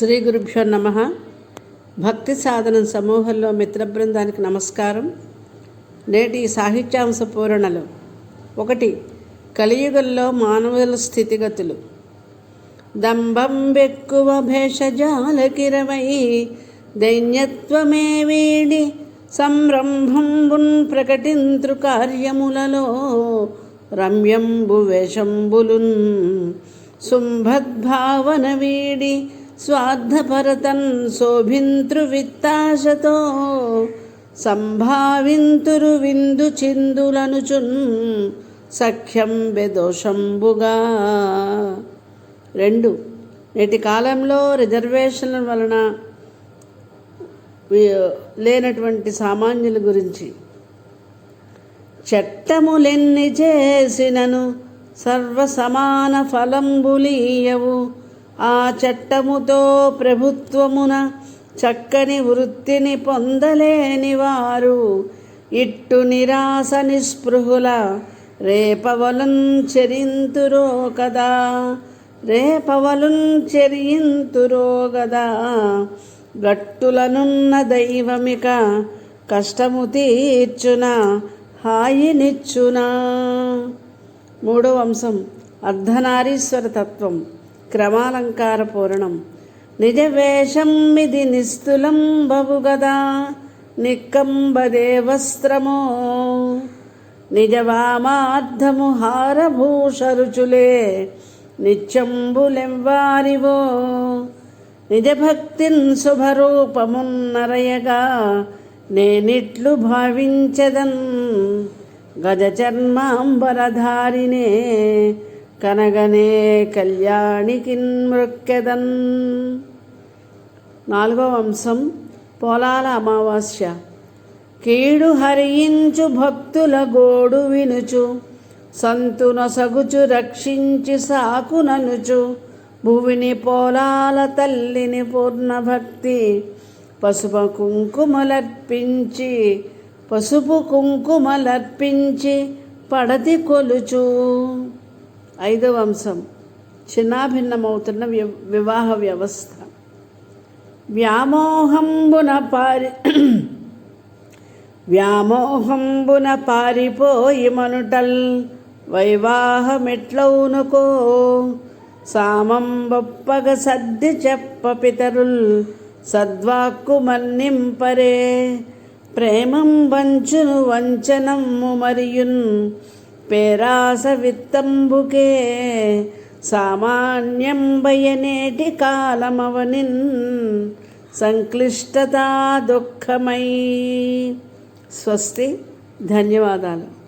శ్రీ గురుభ్యో నమ. భక్తి సాధనం సమూహంలో మిత్ర బృందానికి నమస్కారం. నేటి సాహిత్యాంశ పూరణలు. ఒకటి కలియుగంలో మానవుల స్థితిగతులు. దంభం బెక్కువ భేషజాలకిరవై దైన్యత్వమే వీడి సంరంభంబున్ ప్రకటింతృ కార్యములలో రమ్యంబు వేషంబులున్ శుంభద్భావన వీడి స్వార్థపరతన్ శోభింతృ విత్తాశతో సంభావింతురు విందు చిందులనుచున్ సఖ్యం బెదోషంబుగా రెండు నేటి కాలంలో రిజర్వేషన్ల వలన లేనటువంటి సామాన్యుల గురించి. చట్టములెన్ని చేసినను సర్వసమాన ఫలంబులీయవు. ఆ చట్టముతో ప్రభుత్వమున చక్కని వృత్తిని పొందలేని వారు ఇట్టు నిరాశ నిస్పృహుల రేపవలున్ చెరింతురో కదా. రేపవలున్ చెరియింతురో గదా గట్టులనున్న దైవమిక కష్టము తీర్చున హాయినిచ్చునా. మూడో అంశం అర్ధనారీశ్వర తత్వం. క్రమాలంకార పూరణం నిజవేషం ఇది నిస్తులం బహుగదా నిక్కంబదేవస్త్రమో. నిజవామార్థము హారభూషరుచులే నిత్యంబులెవ్వారివో నిజభక్తిన్ శుభరూపమున్నరయగా నేనిట్లు భావించదన్. గజచర్మాంబరధారినే కనగనే కళ్యాణికిన్ మృక్కెదన్. నాలుగో అంశం పోలాల అమావాస్య. కీడు హరించు భక్తుల గోడు వినుచు సంతున సగుచు రక్షించి సాకుననుచు భువిని పోలాల తల్లిని పూర్ణ భక్తి పసుపు కుంకుమలర్పించి పసుపు కుంకుమలర్పించి పడతి కొలుచు. ఐదవ అంశం. చిన్నాభిన్నమవుతున్న వి- వివాహ వ్యవస్థ. వ్యామోహంబున పారి వ్యామోహంబున పారిపోయి మనుటల్ వైవాహమెట్లౌనుకో. సామంబొప్పగ సర్ది చెప్ప పితరుల్ సద్వాక్కు మన్నింపరే. ప్రేమం వంచును వంచనమ్ము మరియున్ పేరాస విత్తంబుకే సామాన్యం బయనేటి కాలమవనిన్ సంక్లిష్టత దుఃఖమై. స్వస్తి. ధన్యవాదాలు.